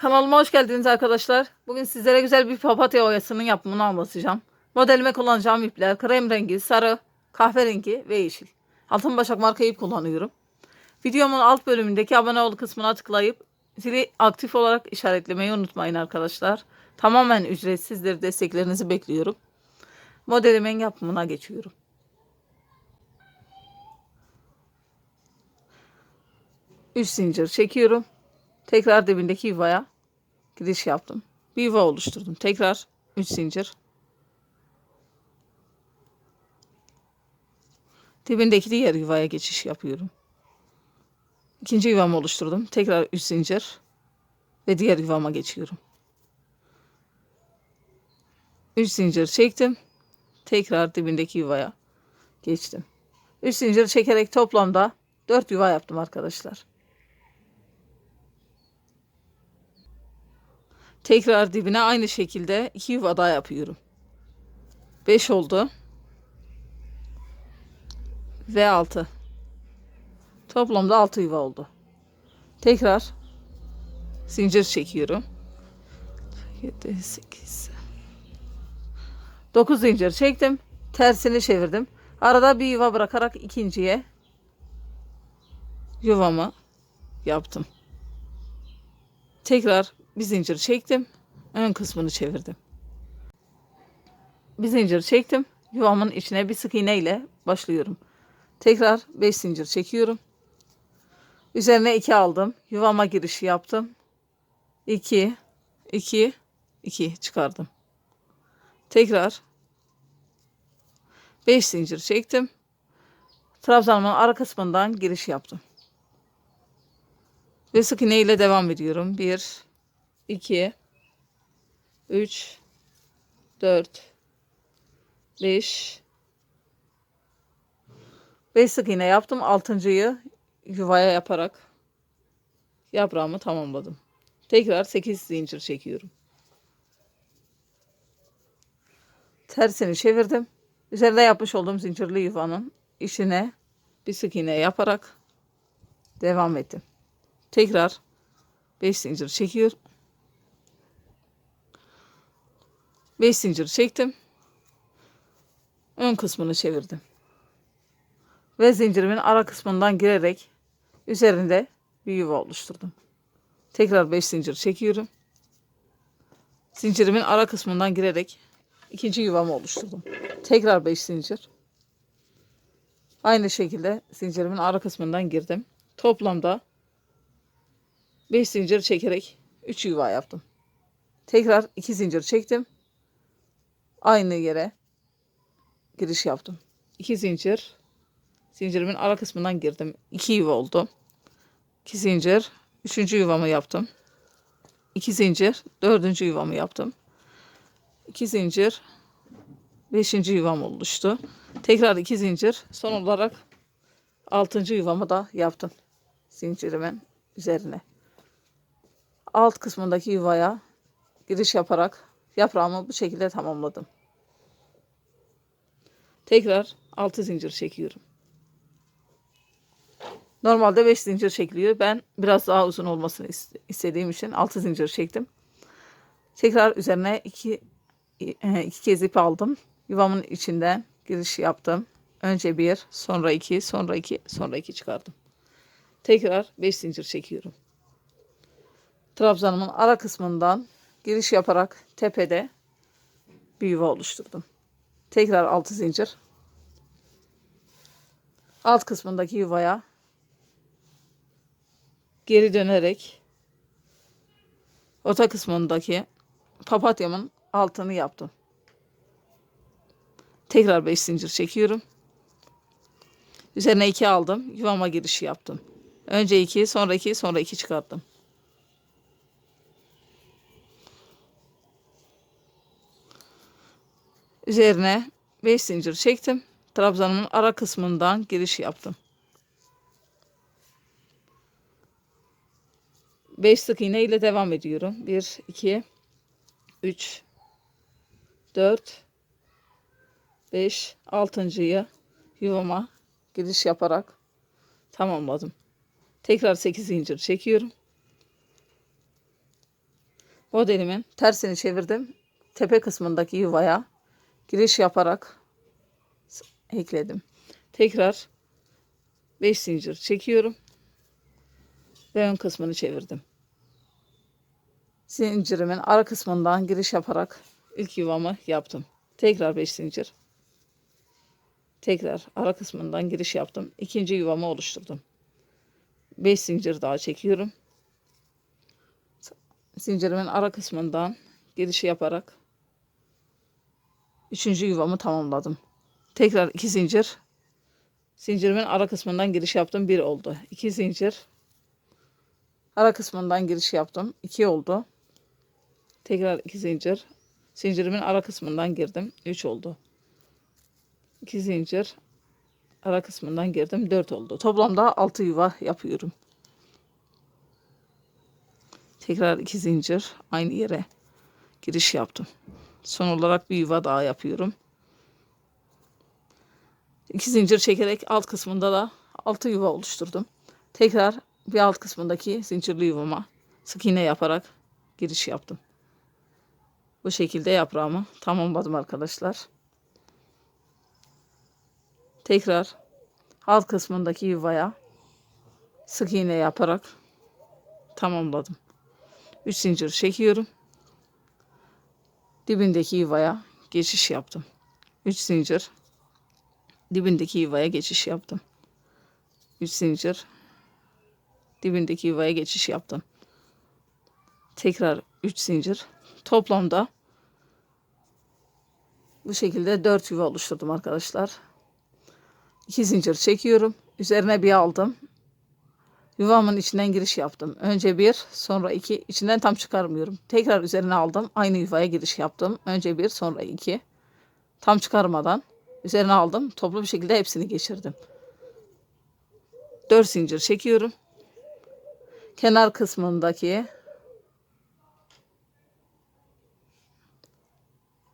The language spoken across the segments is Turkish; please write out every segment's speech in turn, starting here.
Kanalıma hoş geldiniz arkadaşlar. Bugün sizlere güzel bir papatya oyasının yapımını anlatacağım. Modelime kullanacağım ipler krem rengi, sarı, kahverengi ve yeşil. Altın başak marka ip kullanıyorum. Videomun alt bölümündeki abone ol kısmına tıklayıp zili aktif olarak işaretlemeyi unutmayın arkadaşlar. Tamamen ücretsizdir. Desteklerinizi bekliyorum. Modelimin yapımına geçiyorum. Üç zincir çekiyorum. Tekrar dibindeki yuvaya giriş yaptım. Bir yuva oluşturdum. Tekrar 3 zincir. Dibindeki diğer yuvaya geçiş yapıyorum. İkinci yuvamı oluşturdum. Tekrar 3 zincir ve diğer yuvama geçiyorum. 3 zincir çektim. Tekrar dibindeki yuvaya geçtim. 3 zincir çekerek toplamda 4 yuva yaptım arkadaşlar. Tekrar dibine aynı şekilde iki yuva daha yapıyorum. 5 oldu. Ve 6. Toplamda 6 yuva oldu. Tekrar zincir çekiyorum. 7, 8, 9 zincir çektim. Tersini çevirdim. Arada bir yuva bırakarak ikinciye yuvamı yaptım. Tekrar bir zincir çektim. Ön kısmını çevirdim. Bir zincir çektim. Yuvamın içine bir sık iğne ile başlıyorum. Tekrar 5 zincir çekiyorum. Üzerine 2 aldım. Yuvama girişi yaptım. 2 2 2 çıkardım. Tekrar 5 zincir çektim. Trabzanımın ara kısmından giriş yaptım. Ve sık iğne ile devam ediyorum. 1 2 3 4 5 5 sık iğne yaptım. Altıncıyı yuvaya yaparak yaprağımı tamamladım. Tekrar 8 zincir çekiyorum. Tersini çevirdim. Üzerinde yapmış olduğum zincirli yuvanın içine bir sık iğne yaparak devam ettim. Tekrar 5 zincir çekiyorum. 5 zincir çektim. Ön kısmını çevirdim. Ve zincirimin ara kısmından girerek üzerinde bir yuva oluşturdum. Tekrar 5 zincir çekiyorum. Zincirimin ara kısmından girerek ikinci yuvamı oluşturdum. Tekrar 5 zincir. Aynı şekilde zincirimin ara kısmından girdim. Toplamda 5 zincir çekerek 3 yuva yaptım. Tekrar 2 zincir çektim aynı yere giriş yaptım. 2 zincir zincirimin ara kısmından girdim. 2 yuva oldu. 2 zincir 3. yuvamı yaptım. 2 zincir 4. yuvamı yaptım. 2 zincir 5. yuvam oluştu. Tekrar 2 zincir son olarak 6. yuvamı da yaptım. Zincirimin üzerine. Alt kısmındaki yuvaya giriş yaparak yaprağımı bu şekilde tamamladım. Tekrar 6 zincir çekiyorum. Normalde 5 zincir çekiliyor. Ben biraz daha uzun olmasını istediğim için 6 zincir çektim. Tekrar üzerine 2 iki kez ip aldım. Yuvamın içinden giriş yaptım. Önce 1, sonra 2, sonra 2, sonra 2 çıkardım. Tekrar 5 zincir çekiyorum. Trabzanımın ara kısmından giriş yaparak tepede bir yuva oluşturdum. Tekrar 6 zincir. Alt kısmındaki yuvaya geri dönerek orta kısmındaki papatyamın altını yaptım. Tekrar 5 zincir çekiyorum. Üzerine 2 aldım. Yuvama girişi yaptım. Önce 2, sonra 2, sonra 2 çıkarttım. Üzerine 5 zincir çektim. Trabzanımın ara kısmından giriş yaptım. 5 sık iğne ile devam ediyorum. 1 2 3 4 5 altıncıyı yuvama giriş yaparak tamamladım. Tekrar 8 zincir çekiyorum. Modelimin tersini çevirdim. Tepe kısmındaki yuvaya giriş yaparak ekledim. Tekrar 5 zincir çekiyorum. Ve ön kısmını çevirdim. Zincirimin ara kısmından giriş yaparak ilk yuvamı yaptım. Tekrar 5 zincir. Tekrar ara kısmından giriş yaptım. İkinci yuvamı oluşturdum. 5 zincir daha çekiyorum. Zincirimin ara kısmından girişi yaparak üçüncü yuvamı tamamladım. Tekrar 2 zincir. Zincirimin ara kısmından giriş yaptım. 1 oldu. 2 zincir. Ara kısmından giriş yaptım. 2 oldu. Tekrar 2 zincir. Zincirimin ara kısmından girdim. 3 oldu. 2 zincir. Ara kısmından girdim. 4 oldu. Toplamda 6 yuva yapıyorum. Tekrar 2 zincir. Aynı yere giriş yaptım. Son olarak bir yuva daha yapıyorum. 2 zincir çekerek alt kısmında da 6 yuva oluşturdum. Tekrar bir alt kısmındaki zincirli yuvama sık iğne yaparak giriş yaptım. Bu şekilde yaprağımı tamamladım arkadaşlar. Tekrar alt kısmındaki yuvaya sık iğne yaparak tamamladım. 3 zincir çekiyorum. Dibindeki yuvaya geçiş yaptım. 3 zincir dibindeki yuvaya geçiş yaptım. 3 zincir dibindeki yuvaya geçiş yaptım. Tekrar 3 zincir. Toplamda bu şekilde 4 yuva oluşturdum arkadaşlar. 2 zincir çekiyorum. Üzerine bir aldım. Yuvamın içinden giriş yaptım. Önce bir, sonra iki. İçinden tam çıkarmıyorum. Tekrar üzerine aldım. Aynı yuvaya giriş yaptım. Önce bir, sonra iki. Tam çıkarmadan üzerine aldım. Toplu bir şekilde hepsini geçirdim. 4 zincir çekiyorum. Kenar kısmındaki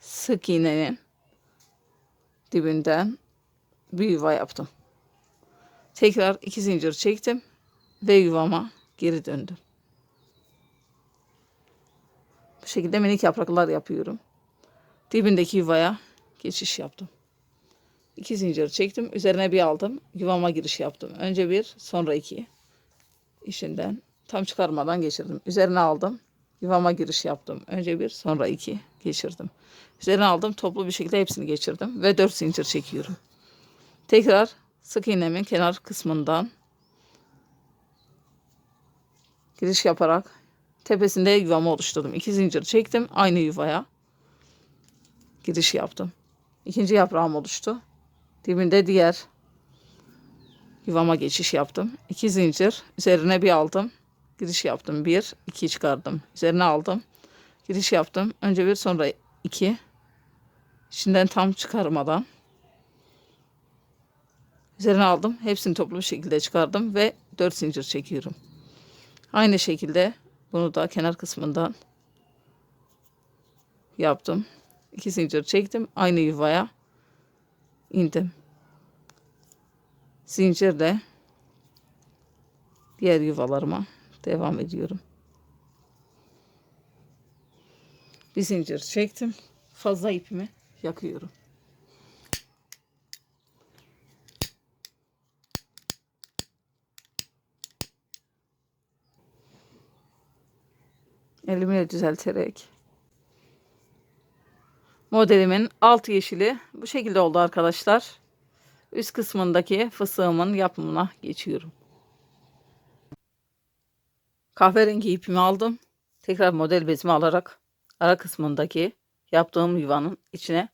sık iğnenin dibinden bir yuva yaptım. Tekrar iki zincir çektim ve yuvama geri döndüm. Bu şekilde minik yapraklar yapıyorum. Dibindeki yuvaya geçiş yaptım. İki zincir çektim. Üzerine bir aldım. Yuvama giriş yaptım. Önce bir, sonra iki. İşinden tam çıkarmadan geçirdim. Üzerine aldım. Yuvama giriş yaptım. Önce bir, sonra iki geçirdim. Üzerine aldım. Toplu bir şekilde hepsini geçirdim. Ve dört zincir çekiyorum. Tekrar sık iğnemin kenar kısmından giriş yaparak tepesinde yuvamı oluşturdum. İki zincir çektim. Aynı yuvaya giriş yaptım. İkinci yaprağım oluştu. Dibinde diğer yuvama geçiş yaptım. İki zincir üzerine bir aldım. Giriş yaptım. Bir, iki çıkardım. Üzerine aldım. Giriş yaptım. Önce bir sonra iki. İçinden tam çıkarmadan üzerine aldım. Hepsini toplu bir şekilde çıkardım ve 4 zincir çekiyorum. Aynı şekilde bunu da kenar kısmından yaptım. 2 zincir çektim. Aynı yuvaya indim. Zincirle diğer yuvalarıma devam ediyorum. Bir zincir çektim. Fazla ipimi yakıyorum. Elimi düzelterek modelimin alt yeşili bu şekilde oldu arkadaşlar. Üst kısmındaki fıstığımın yapımına geçiyorum. Kahverengi ipimi aldım. Tekrar model bezimi alarak ara kısmındaki yaptığım yuvanın içine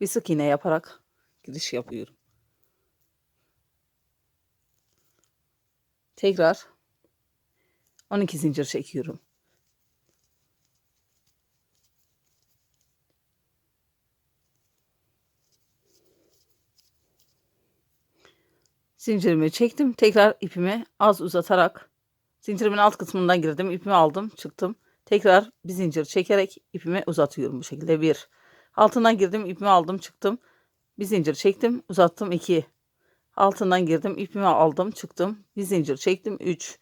bir sık iğne yaparak giriş yapıyorum. Tekrar 12 zincir çekiyorum. Zincirimi çektim. Tekrar ipimi az uzatarak zincirimin alt kısmından girdim. ipimi aldım, çıktım. Tekrar bir zincir çekerek ipimi uzatıyorum bu şekilde. Bir. Altından girdim, ipimi aldım, çıktım. Bir zincir çektim, uzattım. iki. Altından girdim, ipimi aldım, çıktım. Bir zincir çektim. Üç.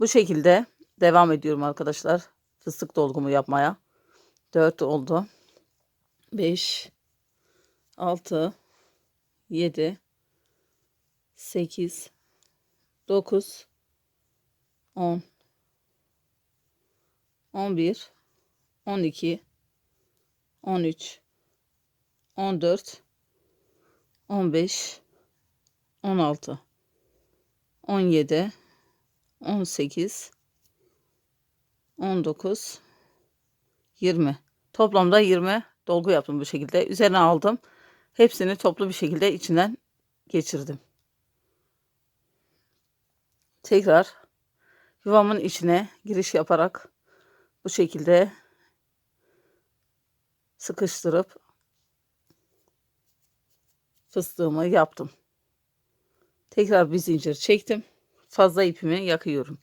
Bu şekilde devam ediyorum arkadaşlar. fıstık dolgumu yapmaya. 4 oldu. 5 6 7 8 9 10 11 12 13 14 15 16 17 18 19 20 toplamda 20 dolgu yaptım bu şekilde. Üzerine aldım. Hepsini toplu bir şekilde içinden geçirdim tekrar yuvamın içine giriş yaparak bu şekilde sıkıştırıp fıstığımı yaptım. Tekrar bir zincir çektim. Fazla ipimi yakıyorum.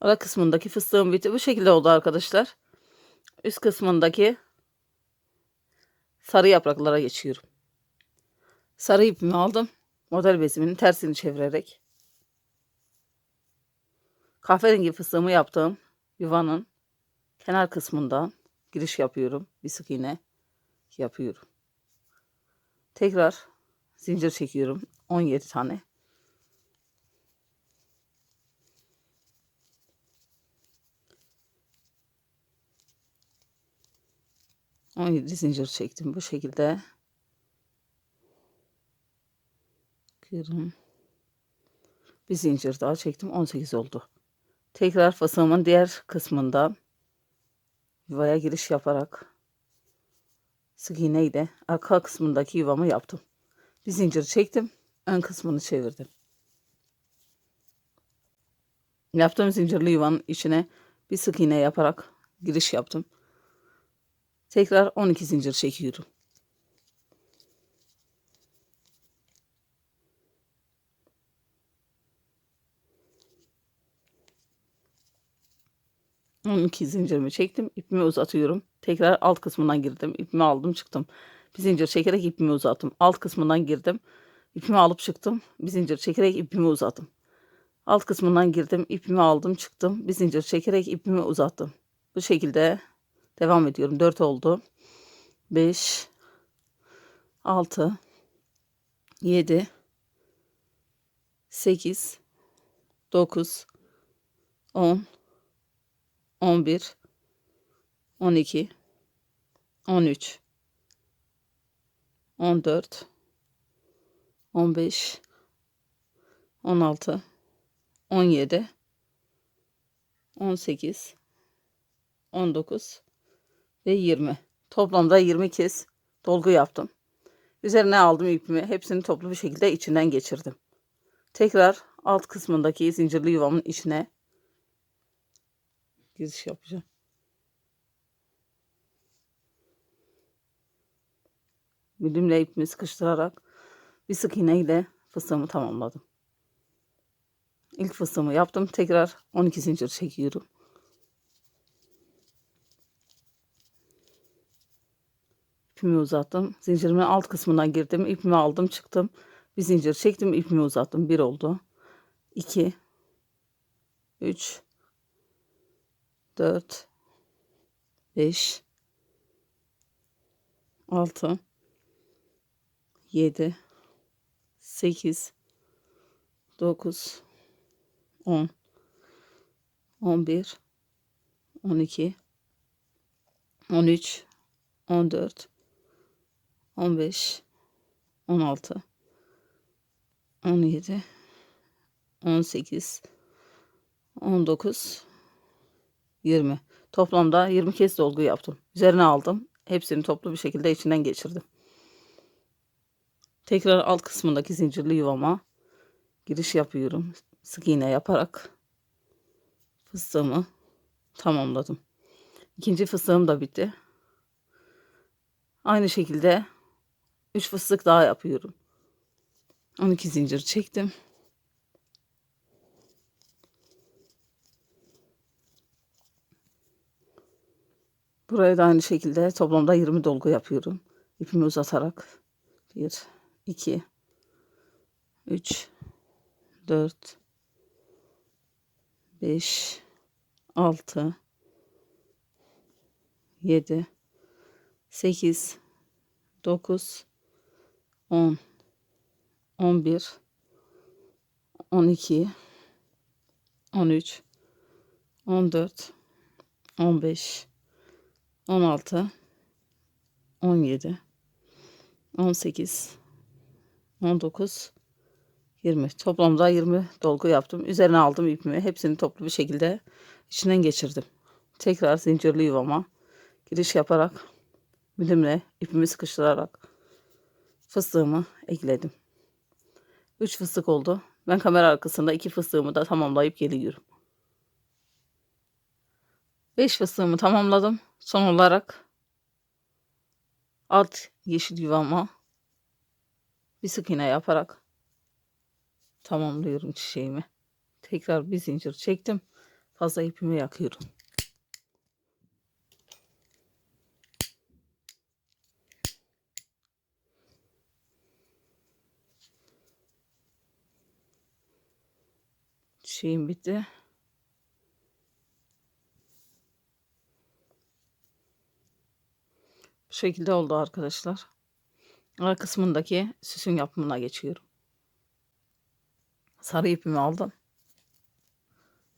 Ara kısmındaki fıstığım bitti. Bu şekilde oldu arkadaşlar. Üst kısmındaki sarı yapraklara geçiyorum. Sarı ipimi aldım. Model bezimin tersini çevirerek kahverengi fıstığımı yaptığım yuvanın kenar kısmından giriş yapıyorum. Bir sık iğne yapıyorum. Tekrar zincir çekiyorum. 17 tane. On yedi zincir çektim bu şekilde. Bakıyorum. Bir zincir daha çektim. 18 oldu. Tekrar fıstığımın diğer kısmında yuvaya giriş yaparak sık iğne ile arka kısmındaki yuvamı yaptım. Bir zincir çektim. Ön kısmını çevirdim. Yaptığım zincirli yuvanın içine bir sık iğne yaparak giriş yaptım. Tekrar 12 zincir çekiyorum. On iki zincirimi çektim. ipimi uzatıyorum. Tekrar alt kısmından girdim. ipimi aldım çıktım. Bir zincir çekerek ipimi uzattım. Alt kısmından girdim. ipimi alıp çıktım. Bir zincir çekerek ipimi uzattım. Alt kısmından girdim. ipimi aldım çıktım. Bir zincir çekerek ipimi uzattım. Bu şekilde devam ediyorum. 4 oldu. 5 6 7 8 9 10 11 12 13 14 15 16 17 18 19 ve 20 toplamda 20 kez dolgu yaptım üzerine aldım ipimi hepsini toplu bir şekilde içinden geçirdim tekrar alt kısmındaki zincirli yuvamın içine giriş yapacağım. Bilimle ipimi sıkıştırarak bir sık iğne ile fıstığımı tamamladım. İlk fıstığımı yaptım. Tekrar 12 zincir çekiyorum. İpimi uzattım. Zincirimin alt kısmından girdim. İpimi aldım çıktım. Bir zincir çektim. ipimi uzattım. Bir oldu. 2 3 4 5 6 7 8 9 10 11 12 13 14 15 16 17 18 19 20. Toplamda 20 kez dolgu yaptım. Üzerine aldım. Hepsini toplu bir şekilde içinden geçirdim. Tekrar alt kısmındaki zincirli yuvama giriş yapıyorum. Sık iğne yaparak fıstığımı tamamladım. İkinci fıstığım da bitti. Aynı şekilde 3 fıstık daha yapıyorum. 12 zincir çektim. Buraya da aynı şekilde toplamda 20 dolgu yapıyorum. İpimi uzatarak 1 2 3 4 5 6 7 8 9 10 11 12 13 14 15 16 17 18 19 20 toplamda 20 dolgu yaptım. Üzerine aldım ipimi. Hepsini toplu bir şekilde içinden geçirdim. Tekrar zincirli yuvama giriş yaparak bilimle ipimi sıkıştırarak fıstığımı ekledim 3 fıstık oldu ben kamera arkasında 2 fıstığımı da tamamlayıp geliyorum 5 fıstığımı tamamladım son olarak alt yeşil yuvama bir sık iğne yaparak tamamlıyorum çiçeğimi. Tekrar bir zincir çektim. Fazla ipimi yakıyorum. Çiçeğim bitti. Bu şekilde oldu arkadaşlar. Ara kısmındaki süsün yapımına geçiyorum. Sarı ipimi aldım.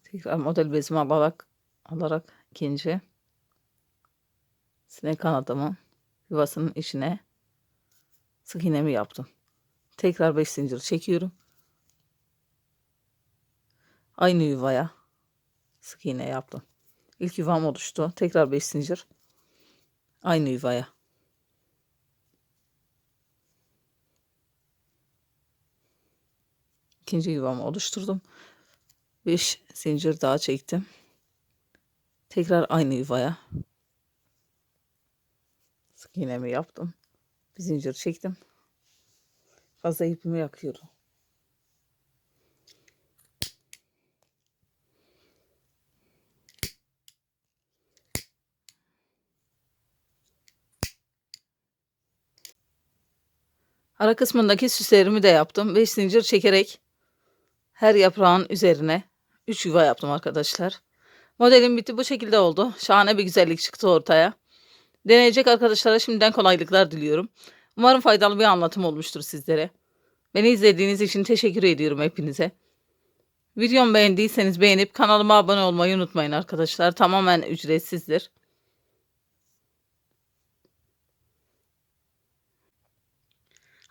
Tekrar model bezimi alarak alarak ikinci sinek kanadımı yuvasının içine sık iğnemi yaptım. Tekrar 5 zincir çekiyorum. Aynı yuvaya sık iğne yaptım. İlk yuvam oluştu. Tekrar 5 zincir. Aynı yuvaya. ikinci yuvamı oluşturdum. 5 zincir daha çektim. Tekrar aynı yuvaya sık iğnemi yaptım. Bir zincir çektim. Fazla ipimi yakıyorum. Ara kısmındaki süslerimi de yaptım. 5 zincir çekerek her yaprağın üzerine 3 yuva yaptım arkadaşlar. Modelim bitti bu şekilde oldu. Şahane bir güzellik çıktı ortaya. Deneyecek arkadaşlara şimdiden kolaylıklar diliyorum. Umarım faydalı bir anlatım olmuştur sizlere. Beni izlediğiniz için teşekkür ediyorum hepinize. Videomu beğendiyseniz beğenip kanalıma abone olmayı unutmayın arkadaşlar. Tamamen ücretsizdir.